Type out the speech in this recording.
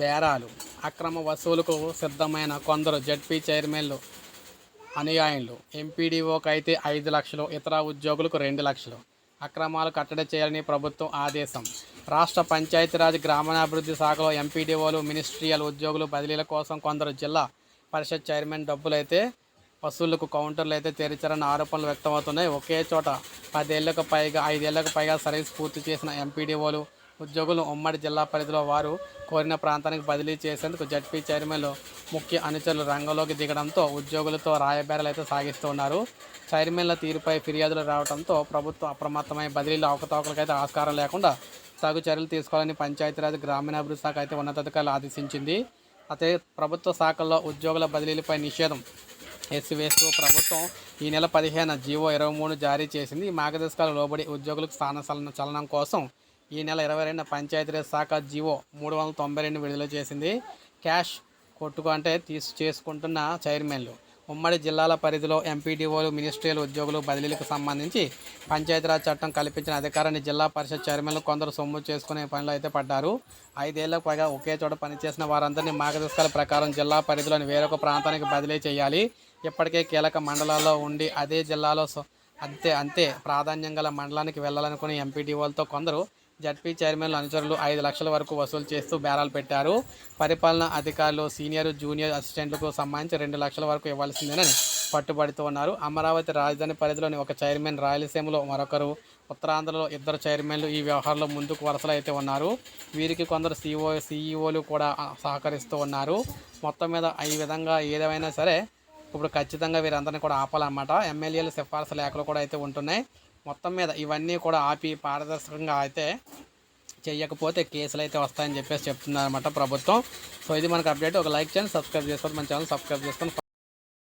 బేరాలు అక్రమ వసూలుకు సిద్ధమైన కొందరు జడ్పీ చైర్మన్లు అనుయాయులు. ఎంపీడీఓకి అయితే ఐదు లక్షలు ఇతర ఉద్యోగులకు రెండు లక్షలు. అక్రమాలు కట్టడి చేయాలని ప్రభుత్వం ఆదేశం. రాష్ట్ర పంచాయతీరాజ్ గ్రామీణాభివృద్ధి శాఖలో ఎంపీడీఓలు మినిస్ట్రియల్ ఉద్యోగులు బదిలీల కోసం కొందరు జిల్లా పరిషత్ చైర్మన్ డబ్బులైతే వసూళ్ళకు కౌంటర్లు అయితే తెరిచారన్న ఆరోపణలు వ్యక్తమవుతున్నాయి. ఒకే చోట పదేళ్ళకు పైగా ఐదేళ్ళకు పైగా సర్వీస్ పూర్తి చేసిన ఎంపీడీఓలు ఉద్యోగులు ఉమ్మడి జిల్లా పరిధిలో వారు కోరిన ప్రాంతానికి బదిలీ చేసేందుకు జడ్పీ చైర్మన్లు ముఖ్య అనుచరులు రంగంలోకి దిగడంతో ఉద్యోగులతో రాయబేరాలు అయితే సాగిస్తున్నారు చైర్మన్ల తీరుపై ఫిర్యాదులు రావడంతో ప్రభుత్వం అప్రమత్తమై బదిలీలు అవకతవకలకైతే ఆస్కారం లేకుండా తగు చర్యలు తీసుకోవాలని పంచాయతీరాజ్ గ్రామీణాభివృద్ధి శాఖ అయితే ఉన్నతాధికారులు ఆదేశించింది. అయితే ప్రభుత్వ శాఖల్లో ఉద్యోగుల బదిలీలపై నిషేధం ఎత్తివేస్తూ ప్రభుత్వం ఈ నెల పదిహేను జీవో ఇరవై మూడు జారీ చేసింది. ఈ మార్గదర్శకాలు లోబడి ఉద్యోగులకు స్థాన చలన చలనం కోసం ఈ నెల ఇరవై రెండు పంచాయతీరాజ్ శాఖ జీవో మూడు వందల తొంభై రెండు విడుదల చేసింది. క్యాష్ కొట్టుకు అంటే తీసు చేసుకుంటున్న చైర్మన్లు. ఉమ్మడి జిల్లాల పరిధిలో ఎంపీడీఓలు మినిస్ట్రియల్ ఉద్యోగులు బదిలీలకు సంబంధించి పంచాయతీరాజ్ చట్టం కల్పించిన అధికారాన్ని జిల్లా పరిషత్ చైర్మన్లు కొందరు సొమ్ము చేసుకునే పనిలో అయితే పడ్డారు. ఐదేళ్ళకు పైగా ఒకే చోట పనిచేసిన వారందరినీ మార్గదర్శకాల ప్రకారం జిల్లా పరిధిలోని వేరొక ప్రాంతానికి బదిలీ చేయాలి. ఇప్పటికే కీలక మండలాల్లో ఉండి అదే జిల్లాలో అంతే అంతే ప్రాధాన్యం గల మండలానికి వెళ్ళాలనుకునే ఎంపీడీఓలతో కొందరు జడ్పీ చైర్మన్లు అనుచరులు ఐదు లక్షల వరకు వసూలు చేస్తూ బేరాలు పెట్టారు. పరిపాలనా అధికారులు సీనియర్ జూనియర్ అసిస్టెంట్లకు సంబంధించి రెండు లక్షల వరకు ఇవ్వాల్సిందేనని పట్టుబడుతూ ఉన్నారు. అమరావతి రాజధాని పరిధిలోని ఒక చైర్మన్ రాయలసీమలో మరొకరు ఉత్తరాంధ్రలో ఇద్దరు చైర్మన్లు ఈ వ్యవహారంలో ముందుకు వరుసలో అయితే ఉన్నారు. వీరికి కొందరు సీఓ సీఈఓలు కూడా సహకరిస్తూ ఉన్నారు. మొత్తం మీద ఈ విధంగా ఏదేమైనా సరే ఇప్పుడు ఖచ్చితంగా వీరందరినీ కూడా ఆపాలన్నమాట. ఎమ్మెల్యేలు సిఫార్సు లేఖలు కూడా అయితే ఉంటున్నాయి. మొత్తం మీద ఇవన్నీ కూడా ఆపి పారదర్శకంగా అయితే చేయకపోతే కేసులు అయితే వస్తాయని చెప్పేసి చెప్తున్నారు ప్రభుత్వం. సో ఇది మనకు అప్డేట్ ఒక లైక్ చేయండి సబ్స్క్రైబ్ చేసుకోండి మన ఛానల్ సబ్స్క్రైబ్ చేసుకొని